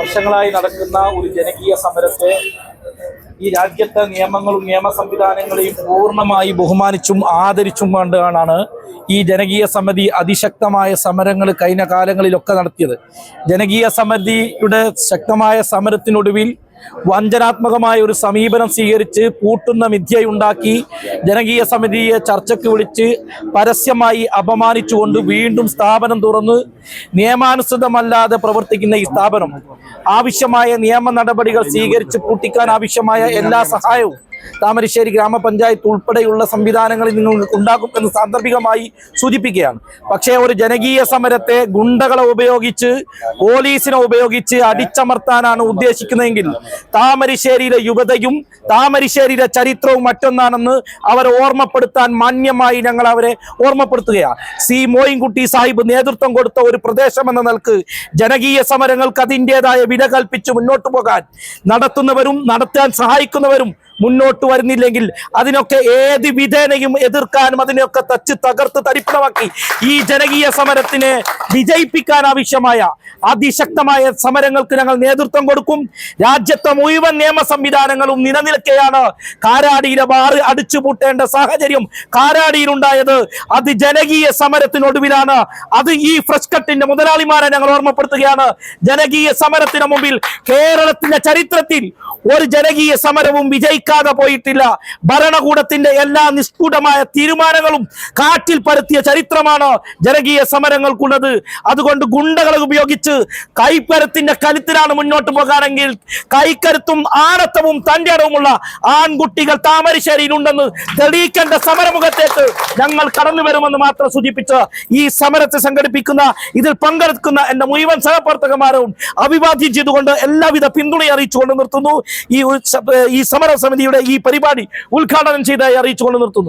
വർഷങ്ങളായി നടക്കുന്ന ഒരു ജനകീയ സമരത്തെ ഈ രാജ്യത്തെ നിയമങ്ങളും നിയമ സംവിധാനങ്ങളെയും പൂർണമായി ബഹുമാനിച്ചും ആദരിച്ചും കൊണ്ടാണ് ഈ ജനകീയ സമിതി അതിശക്തമായ സമരങ്ങൾ കഴിഞ്ഞ കാലങ്ങളിലൊക്കെ നടത്തിയത്. ജനകീയ സമിതിയുടെ ശക്തമായ സമരത്തിനൊടുവിൽ വഞ്ചനാത്മകമായ ഒരു സമീപനം സ്വീകരിച്ച് പൂട്ടുന്ന മിഥ്യയുണ്ടാക്കി ജനകീയ സമിതിയെ ചർച്ചയ്ക്ക് വിളിച്ച് പരസ്യമായി അപമാനിച്ചുകൊണ്ട് വീണ്ടും സ്ഥാപനം തുറന്ന് നിയമാനുസൃതമല്ലാതെ പ്രവർത്തിക്കുന്ന ഈ സ്ഥാപനം ആവശ്യമായ നിയമ നടപടികൾ സ്വീകരിച്ച് പൂട്ടിക്കാൻ ആവശ്യമായ എല്ലാ സഹായവും താമരശ്ശേരി ഗ്രാമപഞ്ചായത്ത് ഉൾപ്പെടെയുള്ള സംവിധാനങ്ങളിൽ നിങ്ങൾക്ക് ഉണ്ടാക്കും എന്ന് സാന്ദർഭികമായി സൂചിപ്പിക്കുകയാണ്. പക്ഷേ ഒരു ജനകീയ സമരത്തെ ഗുണ്ടകളെ ഉപയോഗിച്ച് പോലീസിനെ ഉപയോഗിച്ച് അടിച്ചമർത്താനാണ് ഉദ്ദേശിക്കുന്നതെങ്കിൽ താമരശ്ശേരിയിലെ യുവതയും താമരശ്ശേരിയിലെ ചരിത്രവും മറ്റൊന്നാണെന്ന് അവരെ ഓർമ്മപ്പെടുത്താൻ മാന്യമായി ഞങ്ങൾ അവരെ ഓർമ്മപ്പെടുത്തുകയാണ്. സി. മോയിൻകുട്ടി സാഹിബ് നേതൃത്വം കൊടുത്ത ഒരു പ്രദേശം എന്ന നിലയ്ക്ക് ജനകീയ സമരങ്ങൾക്ക് അതിന്റെതായ വില കൽപ്പിച്ച് മുന്നോട്ട് പോകാൻ നടത്തുന്നവരും നടത്താൻ സഹായിക്കുന്നവരും മുന്നോട്ട് വരുന്നില്ലെങ്കിൽ അതിനൊക്കെ ഏത് വിധേനയും എതിർക്കാനും അതിനെയൊക്കെ തച്ച് തകർത്ത് തരിപ്പണമാക്കി. ഈ ജനകീയ സമരത്തിനെ വിജയിപ്പിക്കാൻ ആവശ്യമായ അതിശക്തമായ സമരങ്ങൾക്ക് ഞങ്ങൾ നേതൃത്വം കൊടുക്കും. രാജ്യത്തെ മുഴുവൻ നിയമ സംവിധാനങ്ങളും നിലനിൽക്കെയാണ് കാരാടിയിലെ ബാറ് അടിച്ചുപൂട്ടേണ്ട സാഹചര്യം കാരാടിയിലുണ്ടായത്. അത് ജനകീയ സമരത്തിനൊടുവിലാണ്. അത് ഈ ഫ്രഷ് കട്ടിന്റെ മുതലാളിമാരെ ഞങ്ങൾ ഓർമ്മപ്പെടുത്തുകയാണ്. ജനകീയ സമരത്തിന് മുമ്പിൽ കേരളത്തിന്റെ ചരിത്രത്തിൽ ഒരു ജനകീയ സമരവും വിജയിക്കാതെ പോയിട്ടില്ല. ഭരണകൂടത്തിന്റെ എല്ലാ നിഷ്കൂടമായ തീരുമാനങ്ങളും കാറ്റിൽ പരത്തിയ ചരിത്രമാണ് ജനകീയ സമരങ്ങൾക്കുള്ളത്. അതുകൊണ്ട് ഗുണ്ടകളെ ഉപയോഗിച്ച് കൈപ്പരത്തിന്റെ കരുത്തിലാണ് മുന്നോട്ട് പോകാനെങ്കിൽ കൈക്കരുത്തും ആണത്തവും തന്റെ അടവുമുള്ള ആൺകുട്ടികൾ താമരശ്ശേരിയിലുണ്ടെന്ന് തെളിയിക്കേണ്ട സമരമുഖത്തേക്ക് ഞങ്ങൾ കടന്നു വരുമെന്ന് മാത്രം സൂചിപ്പിച്ച് ഈ സമരത്തെ സംഘടിപ്പിക്കുന്ന ഇതിൽ പങ്കെടുക്കുന്ന എന്റെ മുഴുവൻ സഹപ്രവർത്തകന്മാരും അഭിവാദ്യം ചെയ്തുകൊണ്ട് എല്ലാവിധ പിന്തുണയും അറിയിച്ചുകൊണ്ട് നിർത്തുന്നു. ഈ ഈ സമര സമിതിയുടെ ഈ പരിപാടി ഉദ്ഘാടനം ചെയ്തതായി അറിയിച്ചുകൊണ്ട് നിർത്തുന്നു.